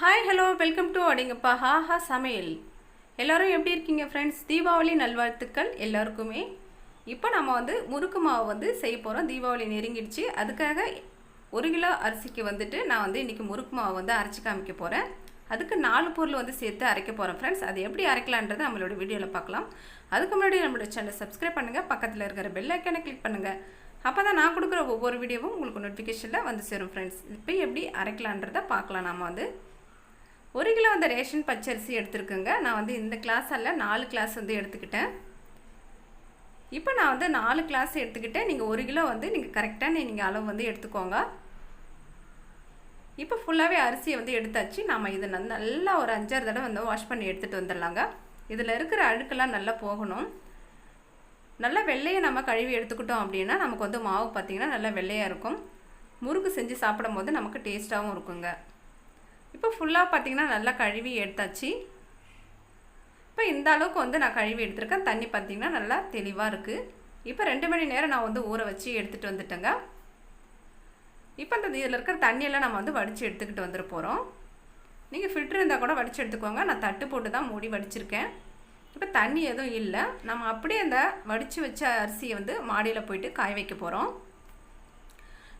Hi hello welcome to அடிங்கப்பா. ஹாஹா சமையல். எல்லோரும் எப்படி இருக்கீங்க ஃப்ரெண்ட்ஸ் தீபாவளி நல்வாழ்த்துக்கள் எல்லாருக்குமே. இப்போ நம்ம வந்து முறுக்கு மாவு வந்து செய்ய போகிறோம் தீபாவளி நெருங்கிடுச்சு. அதுக்காக ஒரு கிலோ அரிசிக்கு வந்துட்டு நான் வந்து இன்றைக்கி முறுக்கு மாவு வந்து அரைச்சி காமிக்க போகிறேன் அதுக்கு நாலு பொருள் வந்து சேர்த்து அரைக்க போகிறோம் ஃப்ரெண்ட்ஸ் அது எப்படி அரைக்கலான்றது நம்மளோட வீடியோவில் பார்க்கலாம். அதுக்கு முன்னாடி நம்மளோட சேனலை சப்ஸ்கிரைப் பண்ணுங்கள் பக்கத்தில் இருக்கிற பெல் ஐக்கானை கிளிக் பண்ணுங்கள் அப்போ தான் நான் கொடுக்குற ஒவ்வொரு வீடியோவும் உங்களுக்கு நோட்டிஃபிகேஷனில் வந்து சேரும் ஃப்ரெண்ட்ஸ் இப்போ எப்படி அரைக்கலான்றதை பார்க்கலாம் நம்ம வந்து. ஒரு கிலோ வந்து ரேஷன் பச்சரிசி எடுத்துருக்குங்க. நான் வந்து இந்த கிளாஸ் அல்ல நாலு கிளாஸ் வந்து எடுத்துக்கிட்டேன். இப்போ நான் வந்து நாலு கிளாஸ் எடுத்துக்கிட்டேன். நீங்கள் ஒரு கிலோ வந்து நீங்கள் கரெக்டாக நீங்கள் அளவு வந்து எடுத்துக்கோங்க. இப்போ ஃபுல்லாகவே அரிசியை வந்து எடுத்தாச்சு. நாம் இதை வந்து நல்லா ஒரு அஞ்சாறு தடவை வந்து வாஷ் பண்ணி எடுத்துகிட்டு வந்துடலாங்க. இதில் இருக்கிற அழுக்கெல்லாம் நல்லா போகணும். நல்லா வெள்ளையை நம்ம கழுவி எடுத்துக்கிட்டோம் அப்படின்னா நமக்கு வந்து மாவு பார்த்திங்கன்னா நல்லா வெள்ளையாக இருக்கும். முறுக்கு செஞ்சு சாப்பிடும் போது நமக்கு டேஸ்ட்டாகவும் இருக்குங்க. இப்போ ஃபுல்லாக பார்த்திங்கன்னா நல்லா கழுவி எடுத்தாச்சு. இப்போ இந்த அளவுக்கு வந்து நான் கழுவி எடுத்திருக்கேன். தண்ணி பார்த்திங்கன்னா நல்லா தெளிவாக இருக்குது இப்போ ரெண்டு மணி நேரம் நான் வந்து ஊற வச்சு எடுத்துகிட்டு வந்துட்டேங்க. இப்போ இந்த இதில் இருக்கிற தண்ணியெல்லாம் நம்ம வந்து வடித்து எடுத்துக்கிட்டு வந்துட போகிறோம் நீங்கள் ஃபில்ட்ரு இருந்தால் கூட வடித்து எடுத்துக்கோங்க. நான் தட்டு போட்டு தான் மூடி வடிச்சிருக்கேன். இப்போ தண்ணி எதுவும் இல்லை. நம்ம அப்படியே அந்த வடித்து வச்ச அரிசியை வந்து மாடியில் போயிட்டு காய வைக்க போகிறோம்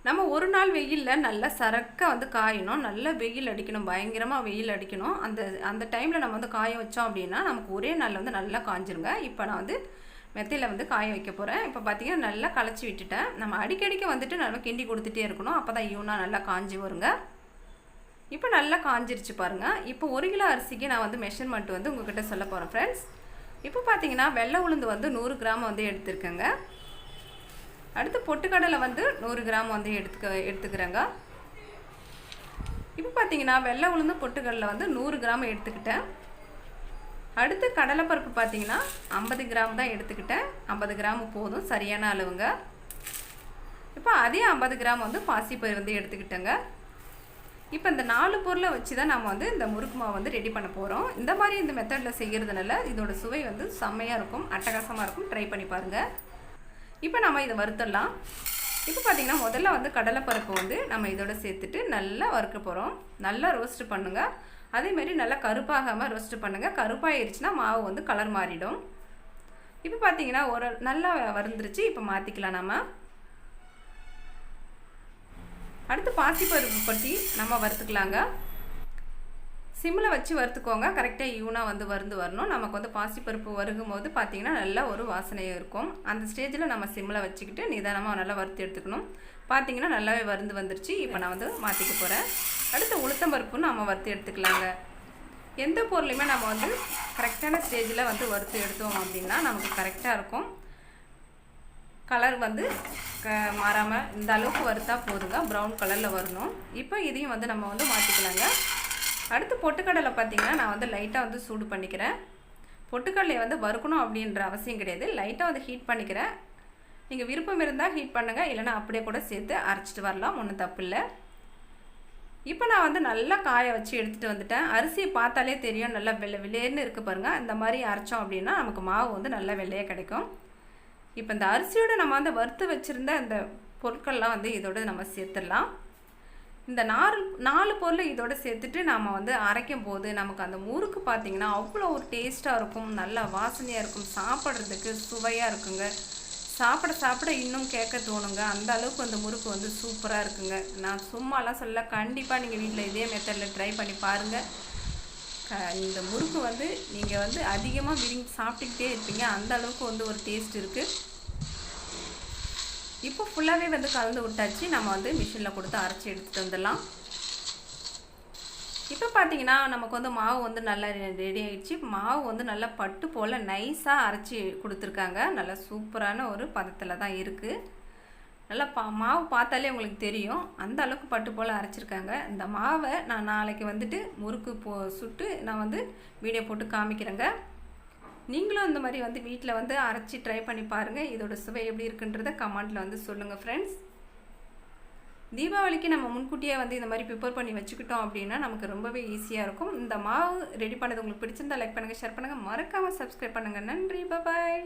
நம்ம ஒரு நாள் வெயிலில் நல்லா சரக்க வந்து காயணும் நல்லா வெயில் அடிக்கணும் பயங்கரமாக வெயில் அடிக்கணும். அந்த அந்த டைமில் நம்ம வந்து காய வச்சோம் அப்படின்னா நமக்கு ஒரே நாளில் வந்து நல்லா காஞ்சிருங்க. இப்போ நான் வந்து மெத்தையில் வந்து காய வைக்க போகிறேன் இப்போ பார்த்தீங்கன்னா நல்லா களைச்சி விட்டுட்டேன். நம்ம அடிக்கடிக்கு வந்துட்டு நல்லா கிண்டி கொடுத்துட்டே இருக்கணும். அப்போ தான் ஈவனா நல்லா காஞ்சி வருங்க. இப்போ நல்லா காஞ்சிருச்சு பாருங்கள் இப்போ ஒரு கிலோ அரிசிக்கு நான் வந்து மெஷர்மெண்ட் வந்து உங்ககிட்ட சொல்ல போகிறேன் ஃப்ரெண்ட்ஸ் இப்போ பார்த்தீங்கன்னா வெள்ளை உளுந்து வந்து நூறு கிராம் வந்து எடுத்திருக்கேங்க. அடுத்து பொட்டுக்கடலை வந்து நூறு கிராம் வந்து எடுத்துக்க எடுத்துக்கிறேங்க. இப்போ பார்த்தீங்கன்னா வெள்ளை உளுந்து பொட்டுக்கடலை வந்து நூறு கிராம் எடுத்துக்கிட்டேன். அடுத்து கடலைப்பருப்பு பார்த்தீங்கன்னா ஐம்பது கிராம் தான் எடுத்துக்கிட்டேன். ஐம்பது கிராம் போதும் சரியான அளவுங்க. இப்போ அதே ஐம்பது கிராம் வந்து பாசிப்பயிர் வந்து எடுத்துக்கிட்டேங்க. இப்போ இந்த நாலு பொருளை வச்சு தான் நம்ம வந்து இந்த முறுக்கு மாவு வந்து ரெடி பண்ண போகிறோம் இந்த மாதிரி இந்த மெத்தடில் செய்கிறதுனால இதோட சுவை வந்து செம்மையாக இருக்கும் அட்டகாசமாக இருக்கும். ட்ரை பண்ணி பாருங்கள் இப்போ நம்ம இதை வறுத்தடலாம். இப்போ பார்த்திங்கன்னா முதல்ல வந்து கடலைப்பருப்பு வந்து நம்ம இதோட சேர்த்துட்டு நல்லா வறுக்க போகிறோம் நல்லா ரோஸ்ட் பண்ணுங்கள் அதேமாரி நல்லா கருப்பாகாமல் ரோஸ்ட் பண்ணுங்கள் கருப்பாயிருச்சுன்னா மாவு வந்து கலர் மாறிடும். இப்போ பார்த்தீங்கன்னா ஒரு நல்லா வறுந்துருச்சு. இப்போ மாற்றிக்கலாம் நம்ம அடுத்து பாசிப்பருப்பு பட்டி நம்ம வறுத்துக்கலாங்க. சிம்மில் வச்சு வறுத்துக்கோங்க. கரெக்டாக ஈவனாக வந்து வருந்து வரணும். நமக்கு வந்து பாசிப்பருப்பு வருகும் போது பார்த்திங்கன்னா நல்லா ஒரு வாசனையும் இருக்கும். அந்த ஸ்டேஜில் நம்ம சிம்மில் வச்சுக்கிட்டு நிதானமாக நல்லா வறுத்து எடுத்துக்கணும். பார்த்திங்கன்னா நல்லாவே வருந்து வந்துருச்சு. இப்போ நான் வந்து மாற்றிக்க போகிறேன் அடுத்து உளுத்தம்பருப்பு நம்ம வறுத்து எடுத்துக்கலாங்க. எந்த பொருளையுமே நம்ம வந்து கரெக்டான ஸ்டேஜில் வந்து வறுத்து எடுத்தோம் அப்படின்னா நமக்கு கரெக்டாக இருக்கும். கலர் வந்து க மாறாமல் இந்த அளவுக்கு வறுத்தா போதுங்க. ப்ரௌன் கலரில் வரணும். இப்போ இதையும் வந்து நம்ம வந்து மாற்றிக்கலாங்க அடுத்து பொட்டுக்கடலை பார்த்திங்கன்னா நான் வந்து லைட்டாக வந்து சூடு பண்ணிக்கிறேன். பொட்டுக்கடலையை வந்து வறுக்கணும் அப்படின்ற அவசியம் கிடையாது. லைட்டாக வந்து ஹீட் பண்ணிக்கிறேன். நீங்கள் விருப்பம் இருந்தால் ஹீட் பண்ணுங்கள் இல்லைனா அப்படியே கூட சேர்த்து அரைச்சிட்டு வரலாம். ஒன்றும் தப்பு இல்லை. இப்போ நான் வந்து நல்லா காய வச்சு எடுத்துகிட்டு வந்துட்டேன். அரிசியை பார்த்தாலே தெரியும். நல்லா வெள்ளை வெள்ளையர்னு இருக்குது பாருங்கள் இந்த மாதிரி அரைச்சோம் அப்படின்னா நமக்கு மாவு வந்து நல்லா வெள்ளையாக கிடைக்கும். இப்போ இந்த அரிசியோட நம்ம வந்து வறுத்து வச்சுருந்த இந்த பொருட்கள்லாம் வந்து இதோடு நம்ம சேர்த்துடலாம். இந்த நாலு நாலு பொருள் இதோட சேர்த்துட்டு நாம் வந்து அரைக்கும் போது நமக்கு அந்த முறுக்கு பார்த்திங்கன்னா அவ்வளோ ஒரு டேஸ்ட்டாக இருக்கும். நல்லா வாசனையாக இருக்கும். சாப்பிட்றதுக்கு சுவையாக இருக்குங்க. சாப்பிட சாப்பிட இன்னும் கேட்க தோணுங்க. அந்த அளவுக்கு அந்த முறுக்கு வந்து சூப்பராக இருக்குங்க. நான் சும்மாலாம் சொல்ல கண்டிப்பாக நீங்கள் வீட்டில் இதே மெத்தடில் ட்ரை பண்ணி பாருங்கள் க இந்த முறுக்கு வந்து நீங்கள் வந்து அதிகமாக விரும்பி சாப்பிட்டுக்கிட்டே இருப்பீங்க. அந்த அளவுக்கு வந்து ஒரு டேஸ்ட் இருக்குது இப்போ ஃபுல்லாகவே வந்து கலந்து விட்டாச்சு. நம்ம வந்து மிஷினில் கொடுத்து அரைச்சி எடுத்துகிட்டு வந்துடலாம். இப்போ பார்த்தீங்கன்னா நமக்கு வந்து மாவு வந்து நல்லா ரெடி ஆகிடுச்சு மாவு வந்து நல்லா பட்டு போல் நைஸாக அரைச்சி கொடுத்துருக்காங்க. நல்லா சூப்பரான ஒரு பதத்தில் தான் இருக்குது நல்லா பா மாவு பார்த்தாலே உங்களுக்கு தெரியும். அந்த அளவுக்கு பட்டு போல் அரைச்சிருக்காங்க. இந்த மாவை நான் நாளைக்கு வந்துட்டு முறுக்கு போ சுட்டு நான் வந்து வீடியோ போட்டு காமிக்கிறேங்க. நீங்களும் இந்த மாதிரி வந்து வீட்டில் வந்து அரைச்சி ட்ரை பண்ணி பாருங்கள் இதோட சுவை எப்படி இருக்குன்றத கமெண்ட்டில் வந்து சொல்லுங்கள் ஃப்ரெண்ட்ஸ் தீபாவளிக்கு நம்ம முன்கூட்டியே வந்து இந்த மாதிரி ப்ரிப்பேர் பண்ணி வச்சுக்கிட்டோம் அப்படின்னா நமக்கு ரொம்பவே ஈஸியாக இருக்கும். இந்த மாவு ரெடி பண்ணது உங்களுக்கு பிடிச்சிருந்தா லைக் பண்ணுங்கள் ஷேர் பண்ணுங்கள் மறக்காமல் சப்ஸ்கிரைப் பண்ணுங்கள் நன்றி. பாய்